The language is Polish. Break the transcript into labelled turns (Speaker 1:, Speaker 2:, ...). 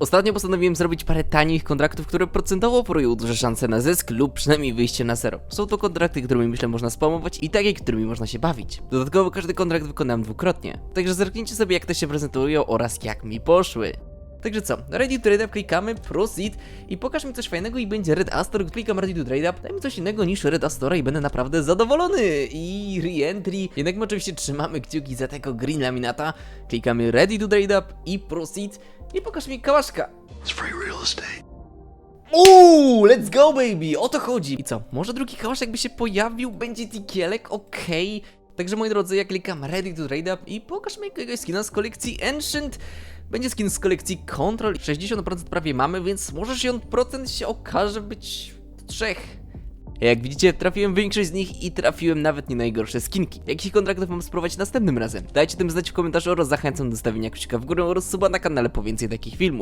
Speaker 1: Ostatnio postanowiłem zrobić parę tanich kontraktów, które procentowo oferują duże szanse na zysk lub przynajmniej wyjście na zero. Są to kontrakty, którymi myślę można spamować i takie, którymi można się bawić. Dodatkowo każdy kontrakt wykonałem dwukrotnie. Także zerknijcie sobie jak te się prezentują oraz jak mi poszły. Także co, ready to trade up klikamy, proceed i pokaż mi coś fajnego i będzie Red Astor, klikam ready to trade up, daj mi coś innego niż Red Astora i będę naprawdę zadowolony i re-entry, jednak my oczywiście trzymamy kciuki za tego green laminata, klikamy ready to trade up i proceed i pokaż mi kałaszka.
Speaker 2: It's free real estate.
Speaker 1: Uuu, let's go baby, o to chodzi. I co, może drugi kałaszek by się pojawił, będzie tikielek, okej. Także moi drodzy, ja klikam ready to trade up i pokaż mi jakiegoś skina z kolekcji Ancient. Będzie skin z kolekcji Control, 60% prawie mamy, więc może 60% się okaże być trzech. Jak widzicie, trafiłem większość z nich i trafiłem nawet nie najgorsze skinki. Jakich kontraktów mam spróbować następnym razem? Dajcie tym znać w komentarzu oraz zachęcam do stawienia kciuka w górę oraz suba na kanale po więcej takich filmów.